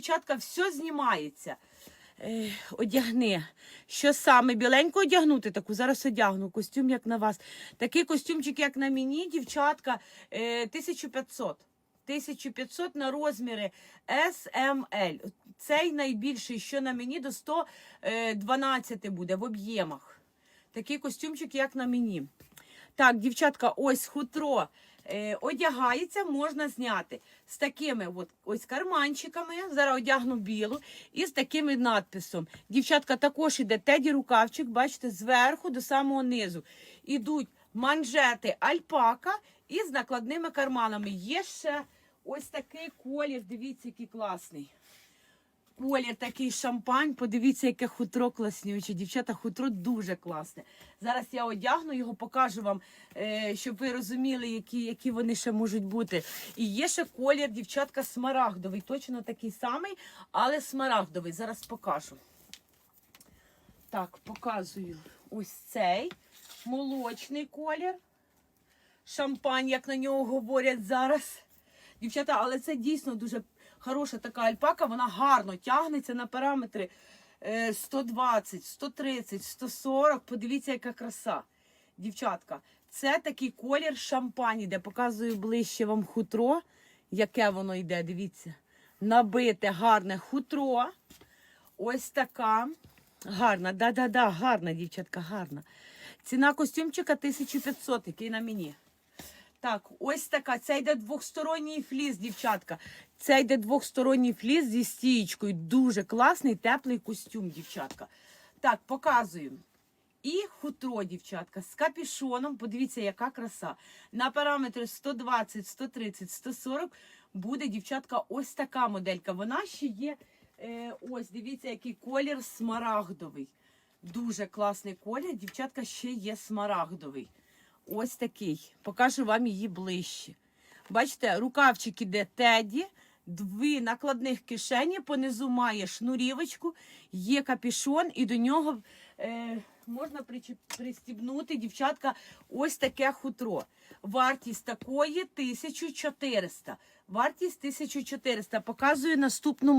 дівчатка, все знімається. Е, одягни. Що саме біленько одягнути таку? Зараз одягну. Костюм як на вас. Такий костюмчик, як на мені, дівчатка, е, 1500. 1500 на розміри SML. Цей найбільший, що на мені, до 112 буде в об'ємах. Такий костюмчик, як на мені. Так, дівчатка, ось хутро е, одягається, можна зняти з такими от, ось карманчиками. Зараз одягну білу і з таким надписом. Дівчатка, також іде теді рукавчик, бачите, зверху до самого низу. Ідуть манжети альпака і з накладними карманами. Є ще ось такий колір. Дивіться, який класний. Колір такий шампань. Подивіться, яке хутро класнюче. Дівчата, хутро дуже класне. Зараз я одягну його, покажу вам, е, щоб ви розуміли, які, які вони ще можуть бути. І є ще колір, дівчатка, смарагдовий. Точно такий самий, але смарагдовий. Зараз покажу. Так, показую ось цей молочний колір. Шампань, як на нього говорять зараз. Дівчата, але це дійсно дуже хороша така альпака, вона гарно тягнеться на параметри е, 120, 130, 140. Подивіться, яка краса. Дівчатка, це такий колір шампані, де показую ближче вам хутро, яке воно йде. Дивіться. Набите гарне хутро. Ось така. Гарна, да-да-да, гарна, дівчатка, гарна. Ціна костюмчика 1500, який на мені. Так, ось така. Це йде двохсторонній фліс, дівчатка. Це йде двохсторонній фліс зі стієчкою. Дуже класний, теплий костюм, дівчатка. Так, показую. І хутро, дівчатка, з капішоном. Подивіться, яка краса. На параметри 120, 130, 140 буде, дівчатка, ось така моделька. Вона ще є. Е, ось, дивіться, який колір смарагдовий. Дуже класний колір. Дівчатка ще є смарагдовий. Ось такий. Покажу вам її ближче. Бачите, рукавчик іде теді, дві накладних кишені, понизу має шнурівочку, є капішон, і до нього е, можна пристібнути, дівчатка, ось таке хутро. Вартість такої 1400. Вартість 1400. Показую наступну.